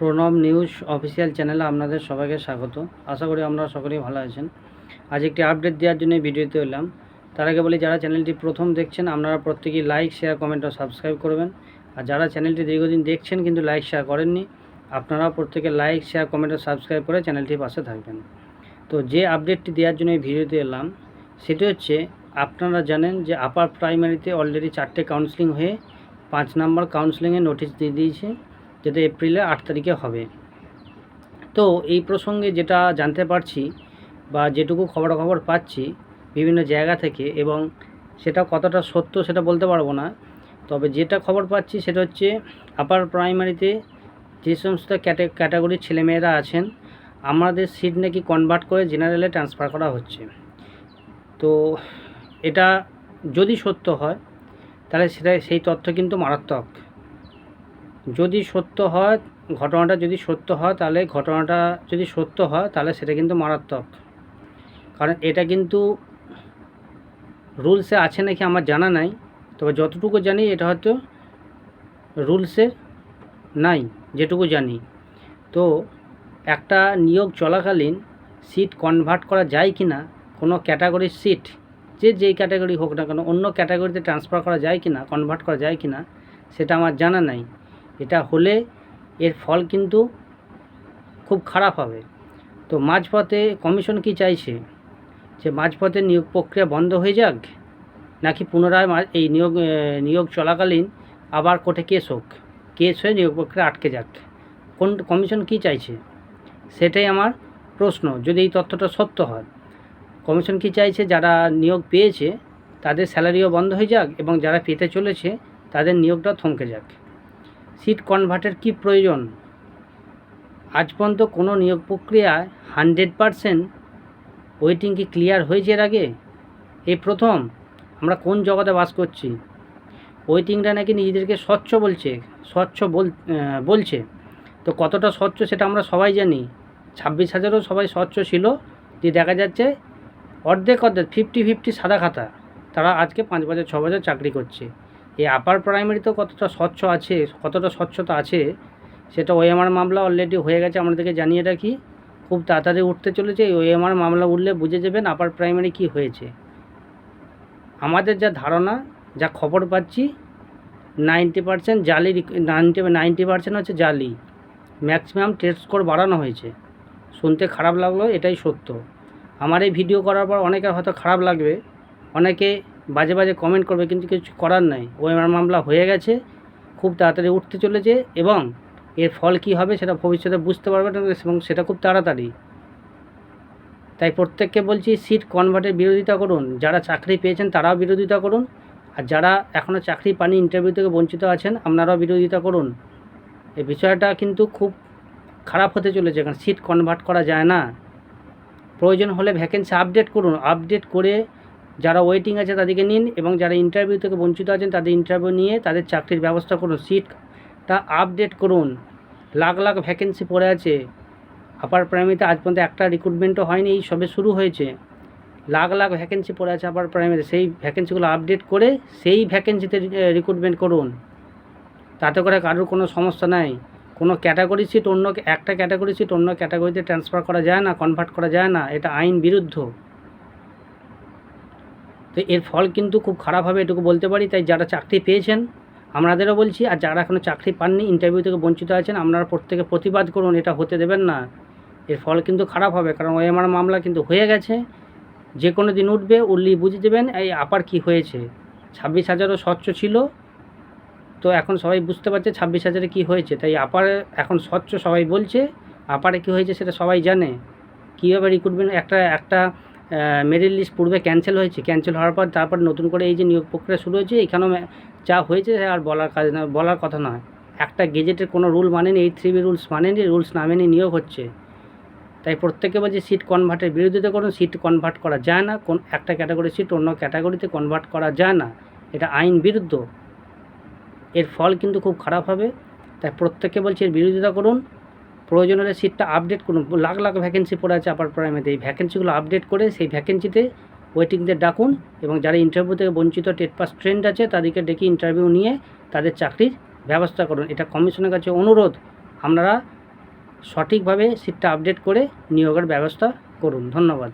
Pranab news official চ্যানেলে আপনাদের সবাইকে স্বাগত। আশা করি আপনারা সকলেই ভালো আছেন। আজ একটি আপডেট দেওয়ার জন্য ভিডিওতে এলাম। তার আগে বলি, যারা চ্যানেলটি প্রথম দেখছেন, আপনারা প্রত্যেকেই লাইক শেয়ার কমেন্ট ও সাবস্ক্রাইব করবেন। আর যারা চ্যানেলটি দীর্ঘদিন দেখছেন, কিন্তু লাইক শেয়ার করেননি আপনারা প্রত্যেকে লাইক শেয়ার কমেন্ট ও সাবস্ক্রাইব করে চ্যানেলটির পাশে থাকবেন। তো যে আপডেটটি দেওয়ার জন্য এই ভিডিওতে এলাম, সেটি হচ্ছে, আপনারা জানেন যে আপার প্রাইমারিতে অলরেডি চারটে কাউন্সিলিং হয়ে পাঁচ নাম্বার কাউন্সিলিংয়ের নোটিশ দিয়ে দিয়েছে। যেটা এপ্রিলের আট তারিখে হবে। তো এই প্রসঙ্গে যেটা জানতে পারছি বা যেটুকু খবরাখবর পাচ্ছি বিভিন্ন জায়গা থেকে এবং সেটা কতটা সত্য সেটা বলতে পারব না, তবে যেটা খবর পাচ্ছি সেটা হচ্ছে আপার প্রাইমারিতে যে সমস্ত ক্যাটে ক্যাটাগরির ছেলেমেয়েরা আছেন, আমাদের সিট নাকি কনভার্ট করে জেনারেলে ট্রান্সফার করা হচ্ছে। তো এটা যদি সত্য হয়, তাহলে সেটা সেই তথ্য কিন্তু মারাত্মক। যদি সত্য হয়, ঘটনাটা যদি সত্য হয়, তাহলে ঘটনাটা যদি সত্য হয়, তাহলে সেটা কিন্তু মারাত্মক। কারণ এটা কিন্তু রুলসে আছে নাকি আমার জানা নাই, তবে যতটুকু জানি এটা হয়তো রুলসে নাই, যেটুকু জানি। তো একটা নিয়োগ চলাকালীন সিট কনভার্ট করা যায় কি না কোনো ক্যাটাগরির সিট যে যেই ক্যাটাগরি হোক না কেন, অন্য ক্যাটাগরিতে ট্রান্সফার করা যায় কি না কনভার্ট করা যায় কি না সেটা আমার জানা নাই। এটা হলে এর ফল কিন্তু খুব খারাপ হবে। তো মাঝপথে কমিশন কি চাইছে? যে মাঝপথে নিয়োগ প্রক্রিয়া বন্ধ হয়ে যাক, নাকি পুনরায় এই নিয়োগ নিয়োগ চলাকালীন আবার কোর্টে কেস হোক। কেস হয়ে নিয়োগ প্রক্রিয়া আটকে যাক। কোন, কমিশন কি চাইছে? সেটাই আমার প্রশ্ন, যদি এই তথ্যটা সত্য হয়। কমিশন কি চাইছে? যারা নিয়োগ পেয়েছে, তাদের স্যালারিও বন্ধ হয়ে যাক এবং যারা পেতে চলেছে, তাদের নিয়োগটা থমকে যাক। সিট কনভার্টের কি প্রয়োজন? আজ পর্যন্ত কোনো নিয়োগ প্রক্রিয়ায় হান্ড্রেড পারসেন্ট ওয়েটিং কি ক্লিয়ার হয়েছে এর আগে? এই প্রথম, আমরা কোন জগতে বাস করছি? ওয়েটিংটা নাকি নিজেদেরকে স্বচ্ছ বলছে, স্বচ্ছ বল বলছে। তো কতটা স্বচ্ছ সেটা আমরা সবাই জানি। ছাব্বিশ হাজারও সবাই স্বচ্ছ ছিল, যে দেখা যাচ্ছে অর্ধেক অর্ধেক ফিফটি ফিফটি সাদা খাতা, তারা আজকে পাঁচ বছর, ছ বছর চাকরি করছে। এই আপার প্রাইমারিতেও কতটা স্বচ্ছ আছে, কতটা স্বচ্ছতা আছে, সেটা ওএমআর মামলা অলরেডি হয়ে গেছে, আমাদেরকে জানিয়ে রাখি। খুব তাড়াতাড়ি উঠতে চলেছে, এই ওএমআর মামলা উঠলে বুঝে যাবেন আপার প্রাইমারি কি হয়েছে। আমাদের যা ধারণা, যা খবর পাচ্ছি নাইনটি পার্সেন্ট জালি নাইনটি নাইনটি পার্সেন্ট হচ্ছে জালি ম্যাক্সিমাম টেস্ট স্কোর বাড়ানো হয়েছে। শুনতে খারাপ লাগল, এটাই সত্য। আমার এই ভিডিও করার পর অনেকের হয়তো খারাপ লাগবে। অনেকে বাজে বাজে কমেন্ট করবে কিন্তু কিছু করার নাই। ওএমআর মামলা হয়ে গেছে, খুব তাড়াতাড়ি উঠতে চলেছে এবং এর ফল কি হবে সেটা ভবিষ্যতে বুঝতে পারবেন এবং সেটা খুব তাড়াতাড়ি। তাই প্রত্যেককে বলছি সিট কনভার্টের বিরোধিতা করুন। যারা চাকরি পেয়েছেন তারাও বিরোধিতা করুন। আর যারা এখনও চাকরি পানি ইন্টারভিউ থেকে বঞ্চিত আছেন, আপনারাও বিরোধিতা করুন। এই বিষয়টা কিন্তু খুব খারাপ হতে চলেছে, কারণ সিট কনভার্ট করা যায় না। প্রয়োজন হলে ভ্যাকেন্সি আপডেট করুন। আপডেট করে যারা ওয়েটিং আছে তাদেরকে নিন এবং যারা ইন্টারভিউ থেকে বঞ্চিত আছেন তাদের ইন্টারভিউ নিয়ে তাদের চাকরির ব্যবস্থা করুন। সিটটা আপডেট করুন। লাখ লাখ ভ্যাকেন্সি পড়ে আছে। আপার প্রাইমারিতে আজ পর্যন্ত একটা রিক্রুটমেন্টও হয়নি, এই সবে শুরু হয়েছে। লাখ লাখ ভ্যাকেন্সি পড়ে আছে আপার প্রাইমারিতে সেই ভ্যাকেন্সিগুলো আপডেট করে সেই ভ্যাকেন্সিতে রিক্রুটমেন্ট করুন। তাতে করে কারোর কোনো সমস্যা নাই। কোনো ক্যাটাগরি সিট অন্য একটা ক্যাটাগরি সিট অন্য ক্যাটাগরিতে ট্রান্সফার করা যায় না কনভার্ট করা যায় না। এটা আইন বিরুদ্ধ। তো এর ফল কিন্তু খুব খারাপ হবে এটুকু বলতে পারি, তাই যারা চাকরি পেয়েছেন আপনাদেরও বলছি, আর যারা এখনও চাকরি পাননি ইন্টারভিউ থেকে বঞ্চিত আছেন আপনারা প্রত্যেকে প্রতিবাদ করুন, এটা হতে দেবেন না। এর ফল কিন্তু খারাপ হবে, কারণ ওএমআর মামলা কিন্তু হয়ে গেছে। যে কোনো দিন উঠবে উঠলেই বুঝে দেবেন, এই আপার কি হয়েছে। ছাব্বিশ হাজারও স্বচ্ছ ছিল, তো এখন সবাই বুঝতে পারছে ছাব্বিশ হাজারে কী হয়েছে। তাই আপার এখন স্বচ্ছ সবাই বলছে, আপারে কী হয়েছে সেটা সবাই জানে। কীভাবে রিক্রুটমেন্ট একটা একটা মেরিট লিস্ট পূর্বে ক্যান্সেল হয়েছে। ক্যান্সেল হওয়ার পর তারপর নতুন করে এই যে নিয়োগ প্রক্রিয়া শুরু হয়েছে, এখানেও যা হয়েছে আর বলার কাজ না বলার কথা নয়। একটা গেজেটের কোনো রুল মানেনি এই থ্রি বি রুলস মানেনি রুলস না মেনে নিয়োগ হচ্ছে। তাই প্রত্যেকে বলছে সিট কনভার্টের বিরোধিতা করুন সিট কনভার্ট করা যায় না, কোন একটা ক্যাটাগরি সিট অন্য ক্যাটাগরিতে কনভার্ট করা যায় না। এটা আইন বিরুদ্ধ। এর ফল কিন্তু খুব খারাপ হবে। তাই প্রত্যেকে বলছে, এর বিরোধিতা করুন। প্রয়োজন হলে সিটটা আপডেট করুন। লাখ লাখ ভ্যাকেন্সি পড়ে আছে আপার প্রাইমারিতে এই ভ্যাকেন্সিগুলো আপডেট করে সেই ভ্যাকেন্সিতে ওয়েটিংদের ডাকুন এবং যারা ইন্টারভিউ থেকে বঞ্চিত, টেট পাস ট্রেন্ড আছে, তাদেরকে ডেকে ইন্টারভিউ নিয়ে তাদের চাকরির ব্যবস্থা করুন। এটা কমিশনের কাছে অনুরোধ। আপনারা সঠিকভাবে সিটটা আপডেট করে নিয়োগের ব্যবস্থা করুন। ধন্যবাদ।